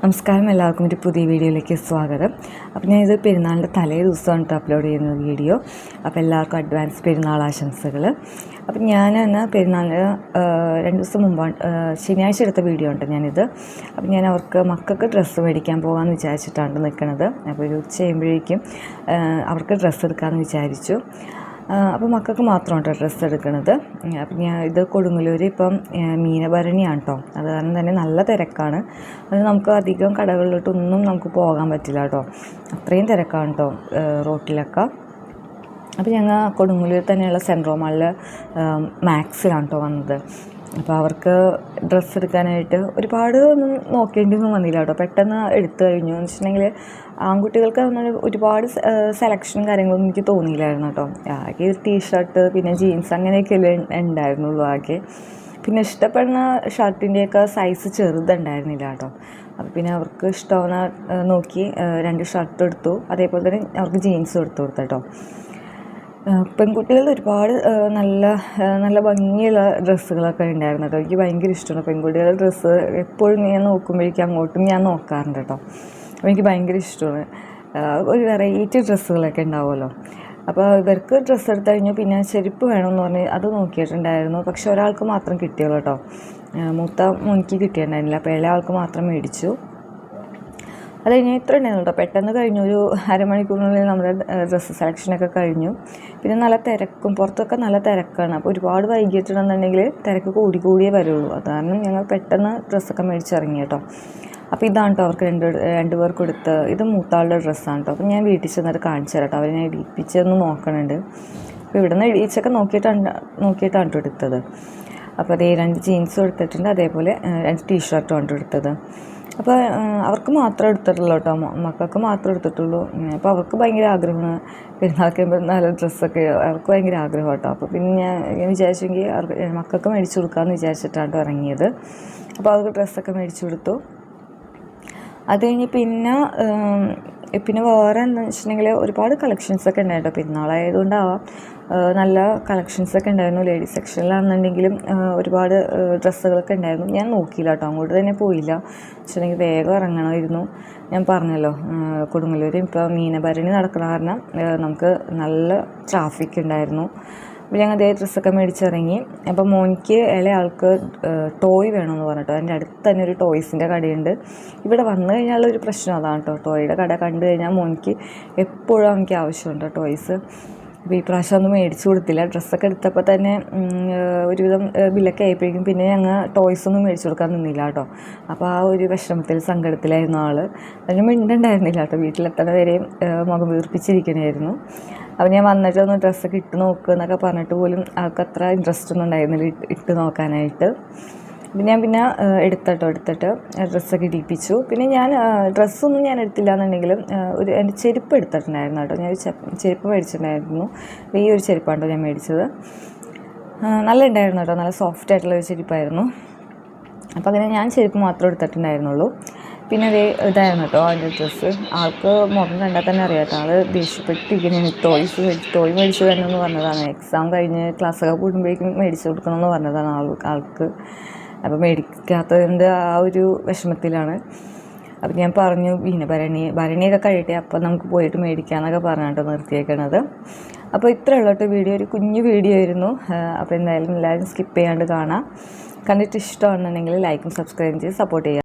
നമസ്കാരം എല്ലാവർക്കും ഒരു പുതിയ വീഡിയോയിലേക്ക് സ്വാഗതം. അപ്പോൾ ഞാൻ ഇത് പെരുന്നാളിന്റെ തലേ ദിവസമാണ് കേട്ടോ അപ്ലോഡ് ചെയ്യുന്ന വീഡിയോ. അപ്പോൾ എല്ലാവർക്കും അഡ്വാൻസ് പെരുന്നാൾ ആശംസകൾ. അപ്പം ഞാൻ എന്നാൽ പെരുന്നാളിന് രണ്ട് ദിവസം മുമ്പാണ് ശനിയാഴ്ച എടുത്ത വീഡിയോ ഉണ്ട് ഞാനിത്. അപ്പം ഞാൻ അവർക്ക് മക്കൾക്ക് ഡ്രസ്സ് മേടിക്കാൻ പോകാമെന്ന് വിചാരിച്ചിട്ടാണ് നിൽക്കുന്നത് അപ്പോൾ ഒരു ഉച്ച ചെയ്യുമ്പോഴേക്കും അവർക്ക് ഡ്രസ്സ് എടുക്കാമെന്ന് വിചാരിച്ചു. അപ്പോൾ മക്കൾക്ക് മാത്രം കേട്ടോ ഡ്രസ്സ് എടുക്കുന്നത് അപ്പം ഞാൻ ഇത് കൊടുങ്ങല്ലൂർ ഇപ്പം മീനഭരണിയാണ് കേട്ടോ അത് കാരണം തന്നെ നല്ല തിരക്കാണ്. അത് നമുക്ക് അധികം കടകളിലോട്ടൊന്നും നമുക്ക് പോകാൻ പറ്റില്ല കേട്ടോ അത്രയും തിരക്കാണ് കേട്ടോ റോട്ടിലൊക്കെ. അപ്പോൾ ഞങ്ങൾ കൊടുങ്ങല്ലൂർ തന്നെയുള്ള സെൻട്രോ മാളിൽ മാക്സിലാണ് കേട്ടോ വന്നത്. അപ്പോൾ അവർക്ക് ഡ്രസ്സ് എടുക്കാനായിട്ട് ഒരുപാട് ഒന്നും നോക്കേണ്ടിയൊന്നും വന്നില്ല കേട്ടോ. പെട്ടെന്ന് എടുത്തു കഴിഞ്ഞു. എന്ന് വെച്ചിട്ടുണ്ടെങ്കിൽ ആൺകുട്ടികൾക്ക് അതൊന്നും ഒരുപാട് സെലക്ഷനും കാര്യങ്ങളൊന്നും എനിക്ക് തോന്നിയില്ലായിരുന്നു കേട്ടോ. ആകെ ഒരു ടീഷർട്ട് പിന്നെ ജീൻസ് അങ്ങനെയൊക്കെയല്ലേ ഉണ്ടായിരുന്നുള്ളൂ ആകെ. പിന്നെ ഇഷ്ടപ്പെടുന്ന ഷർട്ടിന്റെയൊക്കെ സൈസ് ചെറുതുണ്ടായിരുന്നില്ല കേട്ടോ. അപ്പോൾ പിന്നെ അവർക്ക് ഇഷ്ടമാവുന്ന നോക്കി രണ്ട് ഷർട്ട് എടുത്തു. അതേപോലെ തന്നെ അവർക്ക് ജീൻസ് എടുത്തു കൊടുത്തു കേട്ടോ. പെൺകുട്ടികളുടെ ഒരുപാട് നല്ല നല്ല ഭംഗിയുള്ള ഡ്രസ്സുകളൊക്കെ ഉണ്ടായിരുന്നു കേട്ടോ. എനിക്ക് ഭയങ്കര ഇഷ്ടമാണ് പെൺകുട്ടികളുടെ ഡ്രസ്സ്. എപ്പോഴും ഞാൻ നോക്കുമ്പോഴേക്കും അങ്ങോട്ടും ഞാൻ നോക്കാറുണ്ട് കേട്ടോ. അപ്പോൾ എനിക്ക് ഭയങ്കര ഇഷ്ടമാണ്. ഒരു വെറൈറ്റി ഡ്രസ്സുകളൊക്കെ ഉണ്ടാവുമല്ലോ. അപ്പോൾ ഇവർക്ക് ഡ്രസ്സ് എടുത്തു കഴിഞ്ഞാൽ പിന്നെ ചെരുപ്പ് വേണമെന്ന് പറഞ്ഞ് അത് നോക്കിയിട്ടുണ്ടായിരുന്നു. പക്ഷെ ഒരാൾക്ക് മാത്രം കിട്ടിയുള്ളൂ കേട്ടോ. മൂത്ത മുനിക്ക് കിട്ടിയിട്ടുണ്ടായിരുന്നില്ല. അപ്പോൾ ഇളയ ആൾക്ക് മാത്രം മേടിച്ചു. അത് കഴിഞ്ഞാൽ ഇത്ര ഉണ്ടായിരുന്നു കേട്ടോ. പെട്ടെന്ന് കഴിഞ്ഞു ഒരു അരമണിക്കൂറിനുള്ളിൽ നമ്മുടെ ഡ്രസ്സ് സെലക്ഷനൊക്കെ കഴിഞ്ഞു. പിന്നെ നല്ല തിരക്കും പുറത്തൊക്കെ നല്ല തിരക്കാണ്. അപ്പോൾ ഒരുപാട് വൈകിട്ടുണ്ടെന്നുണ്ടെങ്കിൽ തിരക്ക് കൂടി കൂടിയേ വരുള്ളൂ. അത് കാരണം ഞങ്ങൾ പെട്ടെന്ന് ഡ്രസ്സൊക്കെ മേടിച്ചിറങ്ങി കേട്ടോ. അപ്പോൾ ഇതാണ് കേട്ടോ അവർക്ക് രണ്ട് രണ്ട് പേർക്ക് കൊടുത്ത് ഇത് മൂത്താളുടെ ഡ്രസ്സാണ് കേട്ടോ അപ്പോൾ ഞാൻ വീട്ടിൽ ചെന്നിട്ട് കാണിച്ചു തരാം കേട്ടോ അവരെ ഞാൻ ഇടിപ്പിച്ചൊന്ന് നോക്കണുണ്ട്. അപ്പോൾ ഇവിടെ നിന്ന് ഇടിച്ചൊക്കെ നോക്കിയിട്ടാണ് നോക്കിയിട്ടാണ് കേട്ടോ എടുത്തത്. അപ്പോൾ അതേ രണ്ട് ജീൻസും എടുത്തിട്ടുണ്ട് അതേപോലെ രണ്ട് ടീഷർട്ടും ആണ് എടുത്തത്. അപ്പോൾ അവർക്ക് മാത്രമേ എടുത്തിട്ടുള്ളൂ കേട്ടോ. മക്കൾക്ക് മാത്രമേ എടുത്തിട്ടുള്ളൂ. അപ്പോൾ അവർക്ക് ഭയങ്കര ആഗ്രഹമാണ്. പെരുന്നാൾക്ക് നല്ല ഡ്രസ്സൊക്കെ അവർക്ക് ഭയങ്കര ആഗ്രഹം കേട്ടോ. അപ്പോൾ പിന്നെ ഞാൻ വിചാരിച്ചെങ്കിൽ അവർക്ക് മക്കൾക്ക് മേടിച്ചു കൊടുക്കാമെന്ന് വിചാരിച്ചിട്ടാണ് ഇറങ്ങിയത്. അപ്പോൾ അവർക്ക് ഡ്രസ്സൊക്കെ മേടിച്ചു കൊടുത്തു. അത് കഴിഞ്ഞ് പിന്നെ പിന്നെ വേറെ എന്താ വെച്ചിട്ടുണ്ടെങ്കിൽ ഒരുപാട് കളക്ഷൻസൊക്കെ ഉണ്ടായിട്ടോ. പെരുന്നാളായതുകൊണ്ടാവാം നല്ല നല്ല കളക്ഷൻസൊക്കെ ഉണ്ടായിരുന്നു. ലേഡീസ് സെക്ഷനിലാണെന്നുണ്ടെങ്കിലും ഒരുപാട് ഡ്രസ്സുകളൊക്കെ ഉണ്ടായിരുന്നു. ഞാൻ നോക്കിയില്ല കേട്ടോ. അങ്ങോട്ട് തന്നെ പോയില്ല. വെച്ചിട്ടുണ്ടെങ്കിൽ വേഗം ഇറങ്ങണമായിരുന്നു. ഞാൻ പറഞ്ഞല്ലോ കൊടുങ്ങല്ലൂർ ഇപ്പോൾ മീനഭരണി നടക്കണ കാരണം നമുക്ക് നല്ല ട്രാഫിക് ഉണ്ടായിരുന്നു. അപ്പോൾ ഞങ്ങൾ അതേ ഡ്രസ്സൊക്കെ മേടിച്ചിറങ്ങി. അപ്പോൾ മോനിക്ക് ഇളയ ആൾക്ക് ടോയ് വേണമെന്ന് പറഞ്ഞിട്ടോ. അതിന്റെ അടുത്ത് തന്നെ ഒരു ടോയ്സിന്റെ കടയുണ്ട്. ഇവിടെ വന്നു കഴിഞ്ഞാൽ ഒരു പ്രശ്നം അതാണ് കേട്ടോ ടോയുടെ കട കണ്ടു കഴിഞ്ഞാൽ മോനിക്ക് എപ്പോഴും എനിക്ക് ആവശ്യമുണ്ട് ടോയ്സ് അപ്പോൾ ഈ പ്രാവശ്യം ഒന്നും മേടിച്ചു കൊടുത്തില്ല. ഡ്രസ്സൊക്കെ എടുത്തപ്പോൾ തന്നെ ഒരുവിധം ബില്ലൊക്കെ ആയപ്പോഴേക്കും പിന്നെ ഞങ്ങൾ ടോയ്സ് ഒന്നും മേടിച്ചു കൊടുക്കാൻ നിന്നില്ല കേട്ടോ. അപ്പോൾ ആ ഒരു വിഷമത്തിൽ സങ്കടത്തിലായിരുന്നു ആൾ അതിന് മിണ്ടുണ്ടായിരുന്നില്ല കേട്ടോ. വീട്ടിലെത്തണ വരെയും മുഖം വീർപ്പിച്ചിരിക്കണമായിരുന്നു അപ്പോൾ ഞാൻ വന്നിട്ട് ഒന്ന് ഡ്രസ്സൊക്കെ ഇട്ട് നോക്കുക എന്നൊക്കെ പറഞ്ഞിട്ട് പോലും ആൾക്ക് അത്ര ഇൻട്രസ്റ്റ് ഒന്നും ഉണ്ടായിരുന്നില്ല ഇട്ട് നോക്കാനായിട്ട്. പിന്നെ ഞാൻ പിന്നെ എടുത്തട്ടോ എടുത്തിട്ട്. ഡ്രസ്സൊക്കെ ഇടിപ്പിച്ചു. പിന്നെ ഞാൻ ഡ്രസ്സൊന്നും ഞാൻ എടുത്തില്ല എന്നുണ്ടെങ്കിലും ഒരു എന്റെ ചെരുപ്പ് എടുത്തിട്ടുണ്ടായിരുന്നു കേട്ടോ. ഞാൻ ഒരു ചെരുപ്പ് മേടിച്ചിട്ടുണ്ടായിരുന്നു. ഈ ഒരു ചെരുപ്പാണ് ഞാൻ മേടിച്ചത്. നല്ല ഉണ്ടായിരുന്നു കേട്ടോ. നല്ല സോഫ്റ്റ് ആയിട്ടുള്ള ഒരു ചെരുപ്പായിരുന്നു. അപ്പോൾ അങ്ങനെ ഞാൻ ചെരുപ്പ് മാത്രം എടുത്തിട്ടുണ്ടായിരുന്നുള്ളൂ. പിന്നെ അതേ ഇതായിരുന്നു കേട്ടോ അതിന്റെ ഡ്രസ്സ്. ആൾക്ക് മുഖം കണ്ടാൽ തന്നെ അറിയാം കേട്ടോ. ആൾ ദേഷ്യപ്പെട്ടിരിക്കുന്നതാണ് ടോയ്സ് മേടിച്ച് ടോയ് തന്നെ തരണമെന്ന് പറഞ്ഞതാണ്. എക്സാം കഴിഞ്ഞ് ക്ലാസ്സൊക്കെ കൂടുമ്പോഴേക്കും മേടിച്ചു കൊടുക്കണമെന്ന് പറഞ്ഞതാണ് ആൾ ആൾക്ക്. അപ്പോൾ മേടിക്കാത്തതിന്റെ ആ ഒരു വിഷമത്തിലാണ്. അപ്പം ഞാൻ പറഞ്ഞു പിന്നെ ഭരണി ഭരണിയൊക്കെ കഴിയട്ടെ അപ്പോൾ നമുക്ക് പോയിട്ട് മേടിക്കാമെന്നൊക്കെ പറഞ്ഞിട്ട് നിർത്തിയേക്കണത്. അപ്പോൾ ഇത്ര ഉള്ളോട്ട് വീഡിയോ. ഒരു കുഞ്ഞു വീഡിയോ ആയിരുന്നു. അപ്പോൾ എന്തായാലും എല്ലാവരും സ്കിപ്പ് ചെയ്യാണ്ട് കാണാം. കണ്ടിട്ട് ഇഷ്ടമാണെന്നുണ്ടെങ്കിൽ ലൈക്കും സബ്സ്ക്രൈബും ചെയ്ത് സപ്പോർട്ട് ചെയ്യുക.